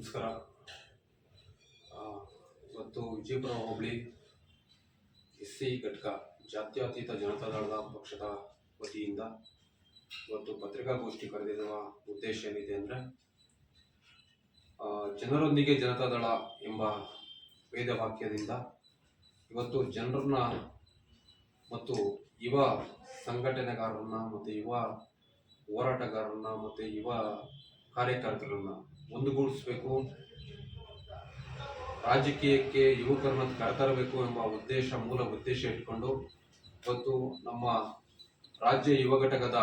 ನಮಸ್ಕಾರ. ಇವತ್ತು ವಿಜಯಪುರ ಹೋಬಳಿ S C ಘಟಕ ಜಾತ್ಯತೀತ ಜನತಾದಳದ ಪಕ್ಷದ ವತಿಯಿಂದ ಇವತ್ತು ಪತ್ರಿಕಾಗೋಷ್ಠಿ ಕರೆದಿರುವ ಉದ್ದೇಶ ಏನಿದೆ ಅಂದರೆ ಜನರೊಂದಿಗೆ ಜನತಾದಳ ಎಂಬ ವೇದ ವಾಕ್ಯದಿಂದ ಇವತ್ತು ಜನರನ್ನ ಮತ್ತು ಯುವ ಸಂಘಟನೆಗಾರರನ್ನ ಮತ್ತು ಯುವ ಹೋರಾಟಗಾರರನ್ನ ಮತ್ತು ಯುವ ಕಾರ್ಯಕರ್ತರನ್ನ ಒಂದುಗೂಡಿಸಬೇಕು. ರಾಜಕೀಯಕ್ಕೆ ಯುವಕರನ್ನು ಕರೆತರಬೇಕು ಎಂಬ ಉದ್ದೇಶ, ಮೂಲ ಉದ್ದೇಶ ಇಟ್ಕೊಂಡು ಇವತ್ತು ನಮ್ಮ ರಾಜ್ಯ ಯುವ ಘಟಕದ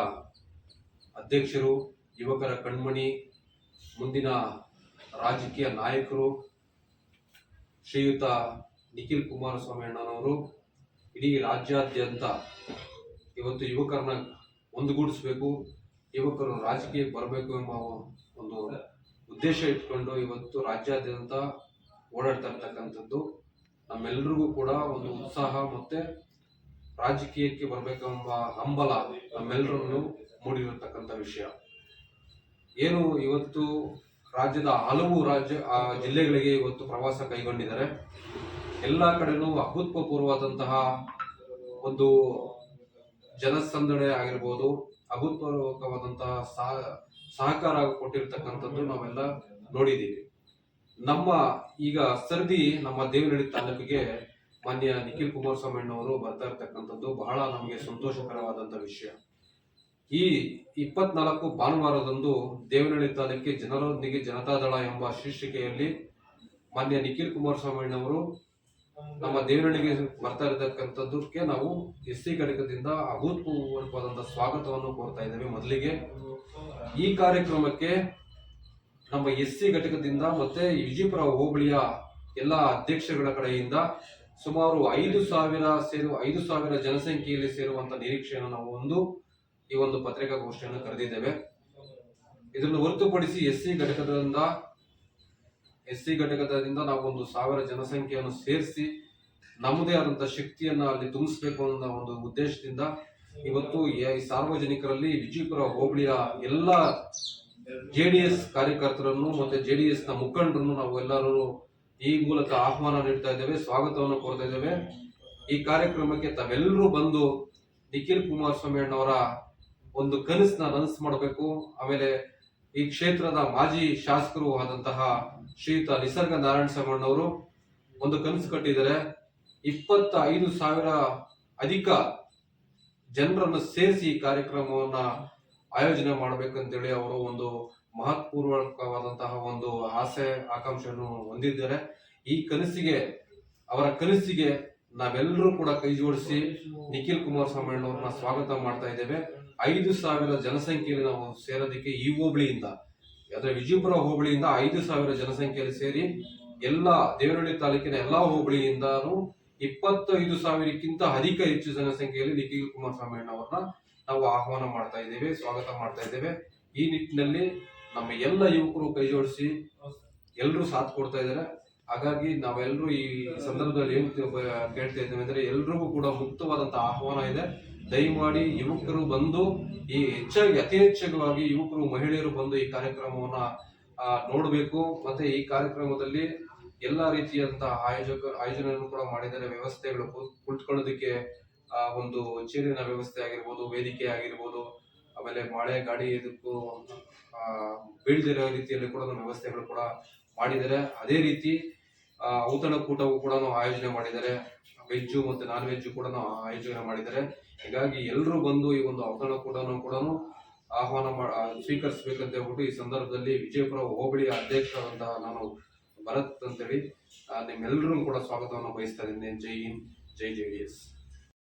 ಅಧ್ಯಕ್ಷರು, ಯುವಕರ ಕಣ್ಮಣಿ, ಮುಂದಿನ ರಾಜಕೀಯ ನಾಯಕರು, ಶ್ರೀಯುತ ನಿಖಿಲ್ ಕುಮಾರಸ್ವಾಮಿ ಅಣ್ಣನವರು, ಇಡೀ ರಾಜ್ಯಾದ್ಯಂತ ಇವತ್ತು ಯುವಕರನ್ನ ಒಂದುಗೂಡಿಸಬೇಕು. ಯುವಕರು ರಾಜಕೀಯಕ್ಕೆ ಬರಬೇಕು ಎಂಬ ಒಂದು ಉದ್ದೇಶ ಇಟ್ಕೊಂಡು ಇವತ್ತು ರಾಜ್ಯಾದ್ಯಂತ ಓಡಾಡ್ತಾ ಇರ್ತಕ್ಕಂಥದ್ದು. ನಮ್ಮೆಲ್ಲರಿಗೂ ಕೂಡ ಒಂದು ಉತ್ಸಾಹ ಮತ್ತೆ ರಾಜಕೀಯಕ್ಕೆ ಬರಬೇಕೆಂಬ ಹಂಬಲ ನಮ್ಮೆಲ್ಲರನ್ನು ಮೂಡಿರತಕ್ಕಂಥ ವಿಷಯ. ಏನು ಇವತ್ತು ರಾಜ್ಯದ ಹಲವು ರಾಜ್ಯ ಜಿಲ್ಲೆಗಳಿಗೆ ಇವತ್ತು ಪ್ರವಾಸ ಕೈಗೊಂಡಿದ್ದಾರೆ. ಎಲ್ಲ ಕಡೆನೂ ಅಭೂತಪೂರ್ವವಾದಂತಹ ಒಂದು ಜನಸಂದಣೆ ಆಗಿರ್ಬೋದು ಅಭೂತಪೂರ್ವಕವಾದಂತಹ ಸಹ ಸಹಕಾರ ಕೊಟ್ಟಿರ್ತಕ್ಕಂಥದ್ದು ನಾವೆಲ್ಲ ನೋಡಿದ್ದೀವಿ. ನಮ್ಮ ಈಗ ಸರ್ದಿ ನಮ್ಮ ದೇವನಹಳ್ಳಿ ತಾಲೂಕಿಗೆ ಮಾನ್ಯ ನಿಖಿಲ್ ಕುಮಾರಸ್ವಾಮಿ ಅಣ್ಣವರು ಬರ್ತಾ ಇರ್ತಕ್ಕಂಥದ್ದು ಬಹಳ ನಮಗೆ ಸಂತೋಷಕರವಾದಂಥ ವಿಷಯ. ಈ ಇಪ್ಪತ್ನಾಲ್ಕು ಭಾನುವಾರದಂದು ದೇವನಹಳ್ಳಿ ತಾಲೂಕಿಗೆ ಜನರೊಂದಿಗೆ ಜನತಾದಳ ಎಂಬ ಶೀರ್ಷಿಕೆಯಲ್ಲಿ ಮಾನ್ಯ ನಿಖಿಲ್ ಕುಮಾರಸ್ವಾಮಿ ಅವರು ನಮ್ಮ ದೇವನಹಳ್ಳಿಗೆ ಬರ್ತಾ ಇರತಕ್ಕಂಥದ್ದಕ್ಕೆ ನಾವು ಎಸ್ ಸಿ ಘಟಕದಿಂದ ಅಭೂತಪೂರ್ವಕವಾದಂತಹ ಸ್ವಾಗತವನ್ನು ಕೋರ್ತಾ ಇದ್ದೇವೆ ಮೊದಲಿಗೆ. ಈ ಕಾರ್ಯಕ್ರಮಕ್ಕೆ ನಮ್ಮ ಎಸ್ ಸಿ ಘಟಕದಿಂದ ಮತ್ತೆ ವಿಜಯಪುರ ಹೋಬಳಿಯ ಎಲ್ಲ ಅಧ್ಯಕ್ಷಗಳ ಕಡೆಯಿಂದ ಸುಮಾರು ಐದು ಸಾವಿರ ಸೇರುವ ಐದು ಸಾವಿರ ಜನಸಂಖ್ಯೆಯಲ್ಲಿ ಸೇರುವಂತ ನಿರೀಕ್ಷೆಯನ್ನು ನಾವು ಒಂದು ಈ ಒಂದು ಪತ್ರಿಕಾಗೋಷ್ಠಿಯನ್ನು ಕರೆದಿದ್ದೇವೆ. ಇದನ್ನು ಹೊರತುಪಡಿಸಿ ಎಸ್ ಸಿ ಘಟಕದಿಂದ ಎಸ್ ಸಿ ಘಟಕದಿಂದ ನಾವು ಒಂದು ಸಾವಿರ ಜನಸಂಖ್ಯೆಯನ್ನು ಸೇರಿಸಿ ನಮ್ಮದೇ ಆದಂತಹ ಶಕ್ತಿಯನ್ನ ಅಲ್ಲಿ ತುಂಬಿಸಬೇಕು ಅನ್ನೋ ಒಂದು ಉದ್ದೇಶದಿಂದ ಇವತ್ತು ಈ ಸಾರ್ವಜನಿಕರಲ್ಲಿ ವಿಜಯಪುರ ಹೋಬಳಿಯ ಎಲ್ಲ ಜೆ ಡಿ ಎಸ್ ಕಾರ್ಯಕರ್ತರನ್ನು ಮತ್ತೆ ಜೆಡಿಎಸ್ನ ಮುಖಂಡರನ್ನು ನಾವು ಎಲ್ಲರೂ ಈ ಮೂಲಕ ಆಹ್ವಾನ ನೀಡ್ತಾ ಇದ್ದೇವೆ, ಸ್ವಾಗತವನ್ನು ಕೋರ್ತಾ ಇದ್ದೇವೆ. ಈ ಕಾರ್ಯಕ್ರಮಕ್ಕೆ ತಾವೆಲ್ಲರೂ ಬಂದು ನಿಖಿಲ್ ಕುಮಾರಸ್ವಾಮಿ ಅಣ್ಣವರ ಒಂದು ಕನಸನ್ನ ನನಸು ಮಾಡಬೇಕು. ಆಮೇಲೆ ಈ ಕ್ಷೇತ್ರದ ಮಾಜಿ ಶಾಸಕರು ಆದಂತಹ ಶ್ರೀಯುತ ನಿಸರ್ಗ ನಾರಾಯಣ ಸ್ವಾಮಿ ಒಂದು ಕನಸು ಕಟ್ಟಿದ್ದಾರೆ. ಇಪ್ಪತ್ತ ಐದು ಸಾವಿರ ಅಧಿಕ ಜನರನ್ನು ಸೇರಿಸಿ ಈ ಕಾರ್ಯಕ್ರಮವನ್ನ ಆಯೋಜನೆ ಮಾಡಬೇಕಂತೇಳಿ ಅವರು ಒಂದು ಮಹತ್ಪೂರ್ವಕವಾದಂತಹ ಒಂದು ಆಸೆ, ಆಕಾಂಕ್ಷೆಯನ್ನು ಹೊಂದಿದ್ದಾರೆ. ಈ ಕನಸಿಗೆ, ಅವರ ಕನಸಿಗೆ ನಾವೆಲ್ಲರೂ ಕೂಡ ಕೈ ಜೋಡಿಸಿ ನಿಖಿಲ್ ಕುಮಾರಸ್ವಾಮಿ ಅಣ್ಣವ್ರನ್ನ ಸ್ವಾಗತ ಮಾಡ್ತಾ ಇದ್ದೇವೆ. ಐದು ಸಾವಿರ ಜನಸಂಖ್ಯೆಯಲ್ಲಿ ನಾವು ಸೇರೋದಕ್ಕೆ ಈ ಹೋಬಳಿಯಿಂದ, ಅಂದ್ರೆ ವಿಜಯಪುರ ಹೋಬಳಿಯಿಂದ ಐದು ಸಾವಿರ ಜನಸಂಖ್ಯೆಯಲ್ಲಿ ಸೇರಿ ಎಲ್ಲ ದೇವನಹಳ್ಳಿ ತಾಲೂಕಿನ ಎಲ್ಲಾ ಹೋಬಳಿಯಿಂದಾನು ಇಪ್ಪತ್ತೈದು ಸಾವಿರಕ್ಕಿಂತ ಅಧಿಕ ಹೆಚ್ಚು ಜನಸಂಖ್ಯೆಯಲ್ಲಿ ನಿಖಿಲ್ ಕುಮಾರಸ್ವಾಮಿ ಅಣ್ಣವ್ರನ್ನ ನಾವು ಆಹ್ವಾನ ಮಾಡ್ತಾ ಇದ್ದೇವೆ, ಸ್ವಾಗತ ಮಾಡ್ತಾ ಇದ್ದೇವೆ. ಈ ನಿಟ್ಟಿನಲ್ಲಿ ನಮ್ಮ ಎಲ್ಲ ಯುವಕರು ಕೈ ಜೋಡಿಸಿ ಎಲ್ಲರೂ ಸಾಥ್ ಕೊಡ್ತಾ ಇದ್ದಾರೆ. ಹಾಗಾಗಿ ನಾವೆಲ್ಲರೂ ಈ ಸಂದರ್ಭದಲ್ಲಿ ಏನು ಕೇಳ್ತಾ ಇದ್ದೇವೆ ಅಂದ್ರೆ ಎಲ್ರಿಗೂ ಕೂಡ ಮುಕ್ತವಾದಂತಹ ಆಹ್ವಾನ ಇದೆ. ದಯಮಾಡಿ ಯುವಕರು ಬಂದು ಈ ಹೆಚ್ಚಾಗಿ ಅತಿ ಯುವಕರು, ಮಹಿಳೆಯರು ಬಂದು ಈ ಕಾರ್ಯಕ್ರಮವನ್ನ ನೋಡಬೇಕು. ಮತ್ತೆ ಈ ಕಾರ್ಯಕ್ರಮದಲ್ಲಿ ಎಲ್ಲಾ ರೀತಿಯಂತಹ ಆಯೋಜಕ, ಆಯೋಜನೆಯನ್ನು ಕೂಡ ಮಾಡಿದ್ದಾರೆ. ವ್ಯವಸ್ಥೆಗಳು ಕುಳಿತುಕೊಳ್ಳೋದಕ್ಕೆ ಒಂದು ಚೇರಿನ ವ್ಯವಸ್ಥೆ ಆಗಿರ್ಬೋದು, ವೇದಿಕೆ ಆಗಿರ್ಬೋದು, ಆಮೇಲೆ ಮಳೆ ಗಾಡಿ ಇದಕ್ಕೂ ಬೀಳ್ದಿರೋ ರೀತಿಯಲ್ಲಿ ಕೂಡ ವ್ಯವಸ್ಥೆಗಳು ಕೂಡ ಮಾಡಿದ್ದಾರೆ. ಅದೇ ರೀತಿ ಔತಣಕೂಟವು ಕೂಡ ಆಯೋಜನೆ ಮಾಡಿದ್ದಾರೆ ವೆಜ್ಜು ಮತ್ತೆ ನಾನ್ ವೆಜ್ ಕೂಡ ಆಯೋಜನೆ ಮಾಡಿದ್ದಾರೆ ಹೀಗಾಗಿ ಎಲ್ಲರೂ ಬಂದು ಈ ಒಂದು ಔತಣಕೂಟವನ್ನು ಕೂಡ ಆಹ್ವಾನ ಸ್ವೀಕರಿಸಬೇಕಂತ ಹೇಳ್ಬಿಟ್ಟು ಈ ಸಂದರ್ಭದಲ್ಲಿ ವಿಜಯಪುರ ಹೋಬಳಿಯ ಅಧ್ಯಕ್ಷರಾದಂತಹ ನಾನು ಭರತ್ ಅಂತೇಳಿ ನಿಮ್ಮೆಲ್ಲರೂ ಕೂಡ ಸ್ವಾಗತವನ್ನು ಬಯಸ್ತಾ ಇದ್ದೇನೆ. ಜೈ ಹಿಂದ್, ಜೈ ಜೆ ಡಿ ಎಸ್.